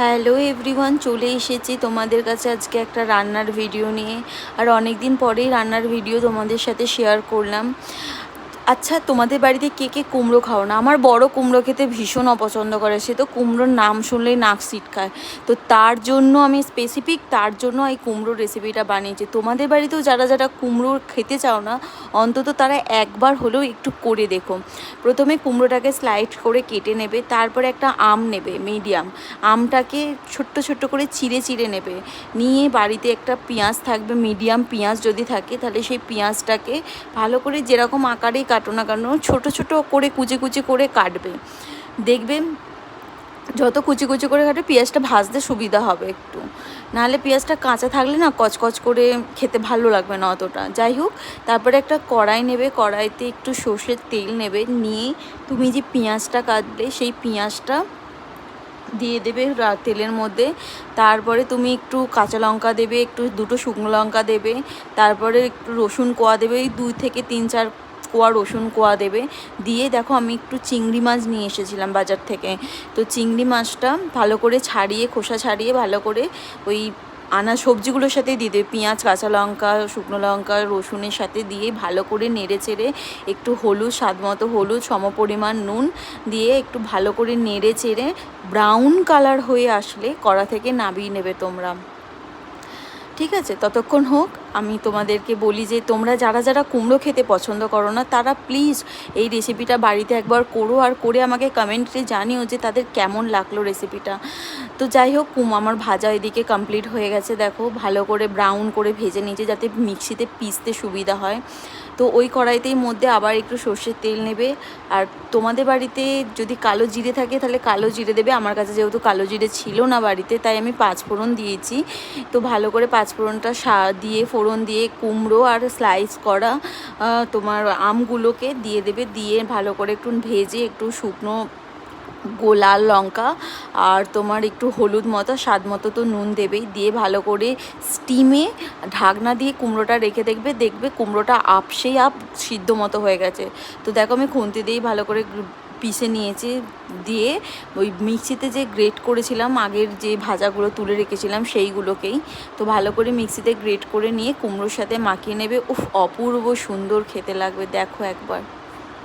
Hello everyone, চলে এসেছি তোমাদের কাছে আজকে একটা রান্নার ভিডিও নিয়ে। আর অনেক দিন পরেই রান্নার ভিডিও তোমাদের সাথে শেয়ার করলাম। আচ্ছা তোমাদের বাড়িতে কে কে কুমড়ো খাও না? আমার বড় কুমড়ো খেতে ভীষণ অপছন্দ করে। সে তো কুমড়োর নাম শুনলেই নাক সিটকায়। তো তার জন্য আমি স্পেসিফিক তার জন্য এই কুমড়োর রেসিপিটা বানিয়েছি। তোমাদের বাড়িতেও যারা যারা কুমড়ো খেতে চাও না, অন্তত তারা একবার হলেও একটু করে দেখো। প্রথমে কুমড়োটাকে স্লাইড করে কেটে নেবে, তারপরে একটা আম নেবে মিডিয়াম আমটাকে ছোট্ট ছোট্ট করে চিড়ে চিড়ে নেবে। নিয়ে বাড়িতে একটা পেঁয়াজ থাকবে মিডিয়াম পেঁয়াজ যদি থাকে, তাহলে সেই পেঁয়াজটাকে ভালো করে যেরকম আকারেই না কেন? ছোটো ছোটো করে কুচি কুচি করে কাটবে। দেখবে যত কুচি কুচি করে কাটে পেঁয়াজটা ভাজতে সুবিধা হবে একটু। নাহলে পেঁয়াজটা কাঁচা থাকলে না কচকচ করে খেতে ভালো লাগবে না অতটা। যাই হোক, তারপরে একটা কড়াই নেবে। কড়াইতে একটু সর্ষের তেল নেবে। নিয়ে তুমি যে পেঁয়াজটা কাটবে, সেই পেঁয়াজটা দিয়ে দেবে তেলের মধ্যে। তারপরে তুমি একটু কাঁচা লঙ্কা দেবে, একটু দুটো শুকনো লঙ্কা দেবে। তারপরে একটু রসুন কোয়া দেবে। দুই থেকে তিন চার কোয়া, রসুন কোয়া দেবে। দিয়ে দেখো আমি একটু চিংড়ি মাছ নিয়ে এসেছিলাম বাজার থেকে। তো চিংড়ি মাছটা ভালো করে ছাড়িয়ে, খোসা ছাড়িয়ে ভালো করে ওই আনা সবজিগুলোর সাথে দিয়ে দেবে। পেঁয়াজ, কাঁচা লঙ্কা, শুকনো লঙ্কা, রসুনের সাথে দিয়ে ভালো করে নেড়ে চেড়ে একটু হলুদ, স্বাদ মতো হলুদ সমপরিমাণ নুন দিয়ে একটু ভালো করে নেড়ে চেড়ে ব্রাউন কালার হয়ে আসলে কড়া থেকে নামিয়ে নেবে তোমরা। ঠিক আছে, ততক্ষণ হোক। আমি তোমাদেরকে বলি যে তোমরা যারা যারা কুমড়ো খেতে পছন্দ করো না, তারা প্লিজ এই রেসিপিটা বাড়িতে একবার করো আর করে আমাকে কমেন্টে জানিও যে তাদের কেমন লাগল রেসিপিটা তো যাই হোক, কুম, আমার ভাজা এদিকে কমপ্লিট হয়ে গেছে। দেখো, ভালো করে ব্রাউন করে ভেজে নিয়েছে যাতে মিক্সিতে পিসতে সুবিধা হয়। তো ওই কড়াইতেই মধ্যে আবার একটু সর্ষের তেল নেবে। আর তোমাদের বাড়িতে যদি কালো জিরে থাকে, তাহলে কালো জিরে দেবে। আমার কাছে যেহেতু কালো জিরে ছিল না বাড়িতে, তাই আমি পাঁচ ফোড়ন দিয়েছি। তো ভালো করে পাঁচ ফোড়নটা দিয়ে ফোড়ন দিয়ে কুমড়ো আর স্লাইস করা তোমার আমগুলোকে দিয়ে দেবে, দিয়ে ভালো করে একটু ভেজে একটু শুকনো গো লাল লঙ্কা আর তোমার একটু হলুদ মতো, স্বাদ মতো তো নুন দেবেই, দিয়ে ভালো করে স্টিমে ঢাকনা দিয়ে কুমড়োটা রেখে দেখবে দেখবে কুমড়োটা আপসেই আপ সিদ্ধ মতো হয়ে গেছে। তো দেখো আমি খুন্তি দিয়েই ভালো করে পিষে নিয়েছি, দিয়ে ওই মিক্সিতে যে গ্রেট করেছিলাম, আগের যে ভাজাগুলো তুলে রেখেছিলাম সেইগুলোকেই, তো ভালো করে মিক্সিতে গ্রেট করে নিয়ে কুমড়োর সাথে মাখিয়ে নেবে। উফ, অপূর্ব সুন্দর খেতে লাগবে, দেখো একবার।